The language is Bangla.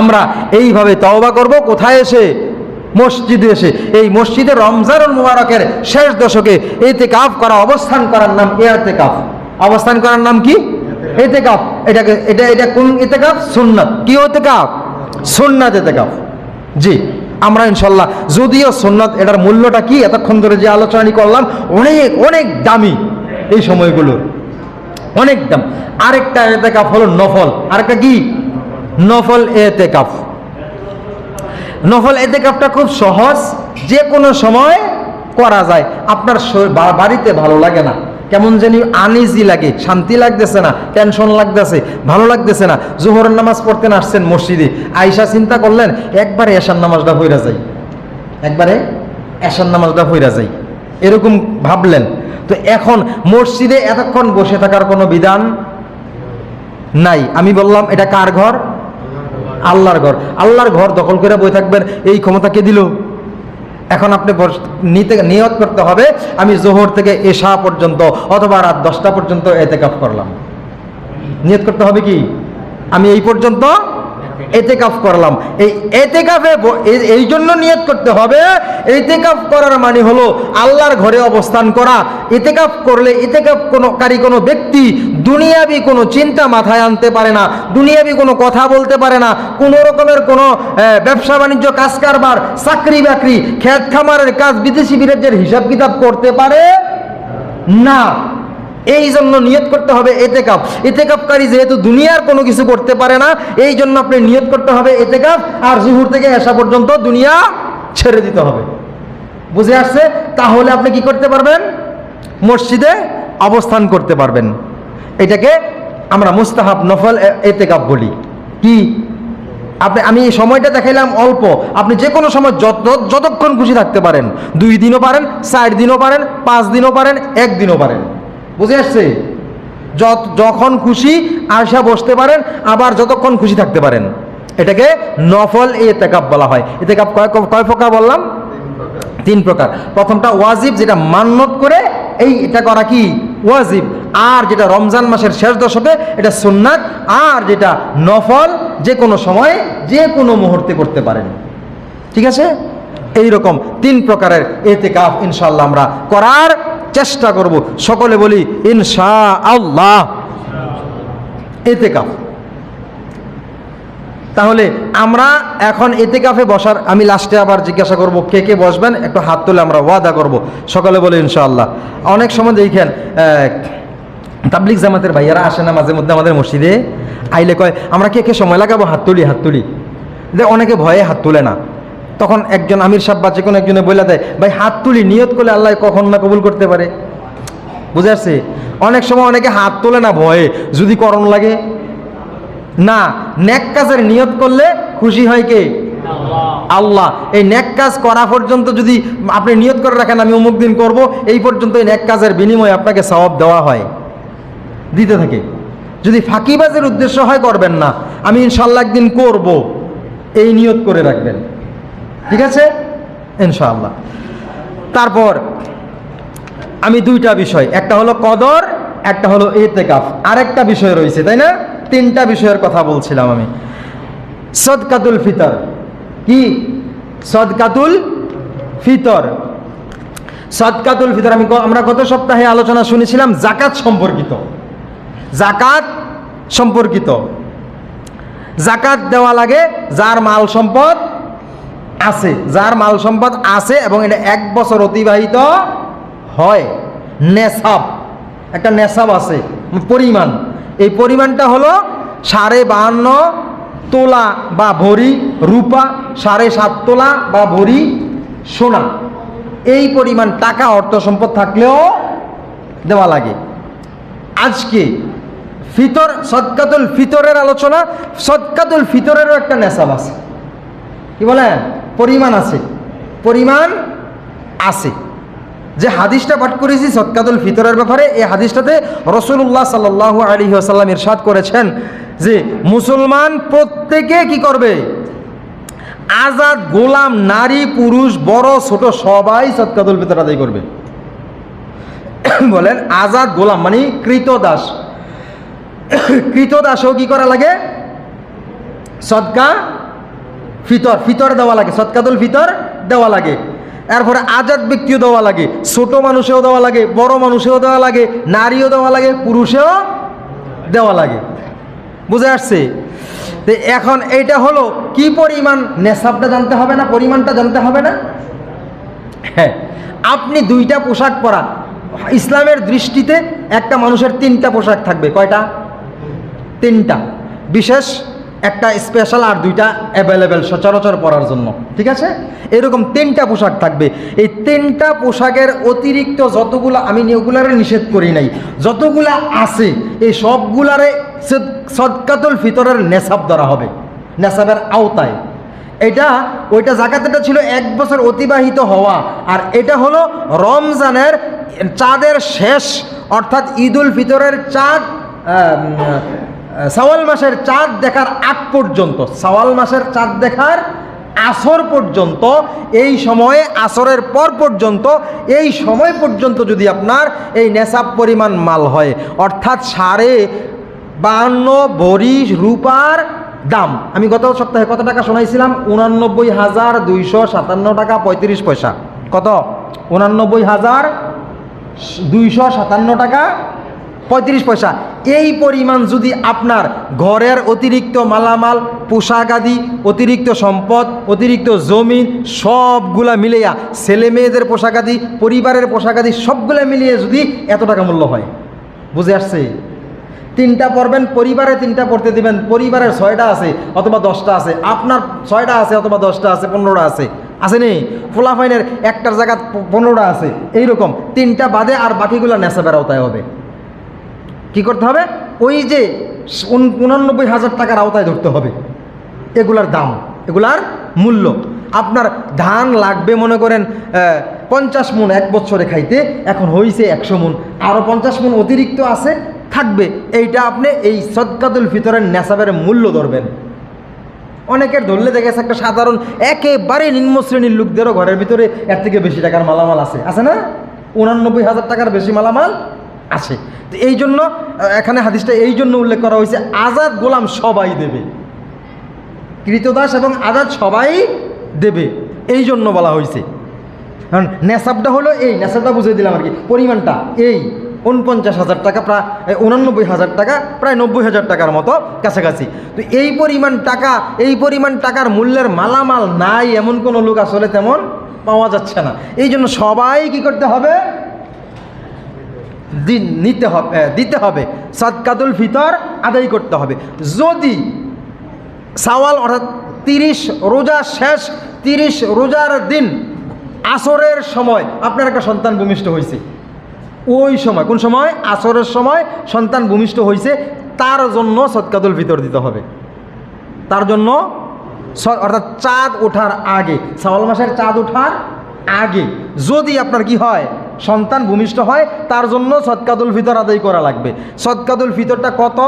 আমরা এইভাবে তওবা করব কোথায় এসে? মসজিদে এসে। এই মসজিদে রমজানুল মুবারকের শেষ দশকে এতে কাফ করা অবস্থান করার নাম এতে কাফ অবস্থান করার নাম কি? এতে কাফ এটাকে এটা এটা কোন এতে কাপ সুন্নাত। কি হতে কাপ সুন্নাত এতে কাপ জি আমরা ইনশাল্লাহ যদিও সুন্নাত এটার মূল্যটা কি? এতক্ষণ ধরে যে আলোচনাটি করলাম অনেক অনেক দামি এই সময়গুলোর। অনেক দাম। আরেকটা এতেকাফ হলো নফল। আরেকটা কি? নফল এতেকাফ নফল এতেকাফটা খুব সহজ, যে কোনো সময় করা যায়। আপনার বাড়িতে ভালো লাগে না। কেমন জানি আনিজি লাগে, শান্তি লাগতেছে না, টেনশন লাগতেছে, ভালো লাগতেছে না। জোহরের নামাজ পড়তে আসছেন মসজিদে। আইসা চিন্তা করলেন, একবারে এশার নামাজটা হইরা যায় একবারে এশার নামাজটা হইরা যায় এরকম ভাবলেন। তো এখন মসজিদে এতক্ষণ বসে থাকার কোনো বিধান নাই। আমি বললাম, এটা কার ঘর? আল্লাহর ঘর। আল্লাহর ঘর দখল করে বই থাকবেন, এই ক্ষমতা কে দিল? এখন আপনি নিতে নিয়ত করতে হবে, আমি জোহর থেকে এশা পর্যন্ত অথবা রাত দশটা পর্যন্ত এতে করলাম। নিয়ত করতে হবে কি? আমি এই পর্যন্ত এতেকাফ করলাম। এই এতেকাফে এই- জন্য নিয়ত করতে হবে, এতেকাফ করার মানে হলো আল্লাহর ঘরে অবস্থান করা। এতেকাফ করলে এতেকাফ কোনো কারি কোনো ব্যক্তি দুনিয়াবি কোনো চিন্তা মাথায় আনতে পারে না, দুনিয়াবি কোনো কথা বলতে পারে না, কোনো রকমের কোনো ব্যবসা বাণিজ্য কাজ কারবার চাকরি বাকরি খেত খামারের কাজ, বিদেশি বিরাজ্যের হিসাব কিতাব করতে পারে না। এই জন্য নিয়ত করতে হবে এতে এতেকাপ এতেকাপকারী যেহেতু দুনিয়ার কোনো কিছু করতে পারে না এই জন্য আপনি নিয়ত করতে হবে এতেকাপ আর জুহুর থেকে আসা পর্যন্ত দুনিয়া ছেড়ে দিতে হবে। বুঝে আসছে? তাহলে আপনি কি করতে পারবেন? মসজিদে অবস্থান করতে পারবেন। এটাকে আমরা মুস্তাহাব নফল এতেকাপ বলি। কি? আপনি, আমি এই সময়টা দেখাইলাম অল্প। আপনি যে কোনো সময় যত যতক্ষণ খুশি থাকতে পারেন। দুই দিনও পারেন, চার দিনও পারেন, পাঁচ দিনও পারেন একদিনও পারেন। বুঝে আসছে? যত, যখন খুশি আসা বসতে পারেন, আবার যতক্ষণ খুশি থাকতে পারেন। এটাকে নফল এ এতেকাপ বলা হয়। এতেকাপ কয় কয় প্রকার বললাম? তিন প্রকার। প্রথমটা ওয়াজিব, যেটা মান্যত করে, এই এটা করা কি? ওয়াজিব। আর যেটা রমজান মাসের শেষ দশকে, এটা সুন্নাত। আর যেটা নফল, যে কোনো সময়ে, যে কোনো মুহূর্তে করতে পারেন। ঠিক আছে? এই রকম তিন প্রকারের এতে কাফ ইনশাল্লাহ আমরা করার চেষ্টা করব। সকলে বলি ইনশা আল্লাহ এতে কাফ তাহলে আমরা এখন এতে কাফে বসার, আমি লাস্টে আবার জিজ্ঞাসা করব, কে কে বসবেন? একটু হাত তুলে আমরা ওয়াদা করব। সকালে বলে, ইনশাআল্লাহ। অনেক সময় দেখেন তাবলিক জামাতের ভাইয়ারা আসে না, মাঝে মধ্যে আমাদের মসজিদে। আইলে কয়, আমরা কে কে সময় লাগাবো? হাত তুলি হাত তুলি। অনেকে ভয়ে হাত তুলে না। তখন একজন আমির সাহেব বা কোনো একজনে বলে দেয়, ভাই, হাত তুলি, নিয়ত করলে আল্লাহ কখন না কবুল করতে পারে। বুঝে আসছে? অনেক সময় অনেকে হাত তোলে না ভয়ে, যদি করণ লাগে। না, নেক কাজের নিয়ত করলে খুশি হয় কে? আল্লাহ। এই নেক কাজ করা পর্যন্ত যদি আপনি নিয়ত করে রাখেন, আমি অমুক দিন করব, এই পর্যন্ত এই নেক কাজের বিনিময়ে আপনাকে সওয়াব দেওয়া হয়। দিতে থাকে। যদি ফাঁকিবাজের উদ্দেশ্য হয়, করবেন না। আমি ইনশাল্লাহ একদিন করব। এই নিয়ত করে রাখবেন। ঠিক আছে? ইনশাআল্লাহ। তারপর আমি দুইটা বিষয়, একটা হলো কদর, একটা হলো এতেকাফ আরেকটা বিষয় রয়েছে, তাই না? তিনটা বিষয়ের কথা বলছিলাম আমি। সদকাতুল ফিতর। কি? সদকাতুল ফিতর। সদকাতুল ফিতর, আমি আমরা গত সপ্তাহে আলোচনা শুনেছিলাম জাকাত সম্পর্কিত। জাকাত সম্পর্কিত। জাকাত দেওয়া লাগে যার মাল সম্পদ আছে, যার মাল সম্পদ আছে এবং এটা এক বছর অতিবাহিত হয়। নেশাব, একটা নেশাব আছে, পরিমাণ। এই পরিমাণটা হলো সাড়ে বাহান্ন তোলা বা ভরি রূপা, সাড়ে সাত তোলা বা ভরি সোনা। এই পরিমাণ টাকা অর্থ সম্পদ থাকলেও দেওয়া লাগে। আজকে ফিতর, সদকাতুল ফিতরের আলোচনা, সদকাতুল ফিতরেরও একটা নেশাব আছে। কি বলেন? পরিমাণ আছে। পরিমাণ আছে। যে হাদিসটা পাঠ করেছি সৎকাতুল ফিতরের ব্যাপারে, এই হাদিসটাতে রসুল্লাহ সাল্লাহ আলী আসাল্লাম ইরশাদ করেছেন যে মুসলমান প্রত্যেকে কি করবে? আজাদ গোলাম, নারী, পুরুষ, বড়, ছোট, সবাই সৎকাতুল ফিতর আদায় করবে। বলেন, আজাদ গোলাম মানে কৃত দাস কৃতদাসও কি করা লাগে? সদকা ফিতর ফিতর দেওয়া লাগে, সদকাতুল ফিতর দেওয়া লাগে। এরপরে আজাদ ব্যক্তিও দেওয়া লাগে, ছোট মানুষেও দেওয়া লাগে, বড় মানুষেও দেওয়া লাগে, নারীও দেওয়া লাগে, পুরুষেও দেওয়া লাগে। বুঝে আসছে? তো এখন এইটা হলো কি পরিমাণ নেশাবটা জানতে হবে না, পরিমাণটা জানতে হবে না? হ্যাঁ আপনি দুইটা পোশাক পরা ইসলামের দৃষ্টিতে একটা মানুষের তিনটা পোশাক থাকবে। কয়টা? তিনটা। বিশেষ একটা স্পেশাল আর দুইটা অ্যাভেলেবেল সচরাচর পরার জন্য, ঠিক আছে? এরকম তিনটা পোশাক থাকবে। এই তিনটা পোশাকের অতিরিক্ত যতগুলো আমি ওগুলারে নিষেধ করি নাই, যতগুলা আছে, এই সবগুলারে সদ- সদকাতুল ফিতরের নেশাব ধরা হবে, নেশাবের আওতায়। এটা, ওইটা জাকাতটা ছিল এক বছর অতিবাহিত হওয়া, আর এটা হলো রমজানের চাঁদের শেষ, অর্থাৎ ঈদুল ফিতরের চাঁদ সাওয়াল মাসের চাঁদ দেখার আগ পর্যন্ত, সাওয়াল মাসের চাঁদ দেখার আসর পর্যন্ত, এই সময়ে আসরের পর পর্যন্ত, এই সময় পর্যন্ত যদি আপনার এই নেশাব পরিমাণ মাল হয়, অর্থাৎ সাড়ে বাহান্ন ভরি রূপার দাম। আমি গত সপ্তাহে কত টাকা শোনাইছিলাম? উনানব্বই হাজার দুইশো সাতান্ন টাকা পঁয়ত্রিশ পয়সা। কত? উনানব্বই হাজার দুইশো সাতান্ন টাকা পঁয়ত্রিশ পয়সা। এই পরিমাণ যদি আপনার ঘরের অতিরিক্ত মালামাল, পোশাক আদি, অতিরিক্ত সম্পদ, অতিরিক্ত জমিন, সবগুলা মিলিয়া ছেলে মেয়েদের পোশাক আদি, পরিবারের পোশাক আদি, সবগুলা মিলিয়ে যদি এত টাকা মূল্য হয়, বুঝে আসছে? তিনটা পড়বেন পরিবারে তিনটা পড়তে দিবেন, পরিবারের ছয়টা আছে অথবা দশটা আছে, আপনার ছয়টা আছে অথবা দশটা আছে, পনেরোটা আছে আছে নি? ফুলাফাইনের একটার জায়গা পনেরোটা আছে, এইরকম। তিনটা বাদে আর বাকিগুলো নেশাবের আওতায় হবে। কি করতে হবে? ওই যে উন- উনানব্বই হাজার টাকার আওতায় ধরতে হবে। এগুলার দাম, এগুলার মূল্য। আপনার ধান লাগবে, মনে করেন পঞ্চাশ মন এক বছরে খাইতে, এখন হয়েছে একশো মন আরও পঞ্চাশ মন অতিরিক্ত আছে, থাকবে। এইটা আপনি এই সদকাতুল ফিতরের নেশাবের মূল্য ধরবেন। অনেকের ধরলে দেখে গেছে একটা সাধারণ, একেবারে নিম্ন শ্রেণির লোকদেরও ঘরের ভিতরে এর থেকে বেশি টাকার মালামাল আছে। আছে না? উনানব্বই হাজার টাকার বেশি মালামাল আছে। তো এই জন্য এখানে হাদিসটা এই জন্য উল্লেখ করা হয়েছে, আজাদ গোলাম সবাই দেবে। কৃতদাস এবং আজাদ সবাই দেবে। এই জন্য বলা হয়েছে। কারণ নেশাবটা হলো এই, নেশাবটা বুঝিয়ে দিলাম আর কি। পরিমাণটা এই, উনপঞ্চাশ হাজার টাকা প্রায় উনানব্বই হাজার টাকা, প্রায় নব্বই হাজার টাকার মতো কাছাকাছি। তো এই পরিমাণ টাকা, এই পরিমাণ টাকার মূল্যের মালামাল নাই এমন কোনো লোক আসলে তেমন পাওয়া যাচ্ছে না। এই জন্য সবাই কি করতে হবে? দিন নিতে হবে দিতে হবে। সদকাতুল ফিতর আদায় করতে হবে। যদি সাওয়াল অর্থাৎ তিরিশ রোজা শেষ, তিরিশ রোজার দিন আসরের সময় আপনার একটা সন্তান ভূমিষ্ঠ হয়েছে ওই সময়, কোন সময়? আসরের সময় সন্তান ভূমিষ্ঠ হয়েছে তার জন্য সদকাতুল ফিতর দিতে হবে। তার জন্য অর্থাৎ চাঁদ ওঠার আগে, সাওয়াল মাসের চাঁদ ওঠার আগে যদি আপনার কি হয় সন্তান ভূমিষ্ঠ হয় তার জন্য সৎকাদুল ফিতর আদায় করা লাগবে। সৎকাদুল ফিতরটা কত?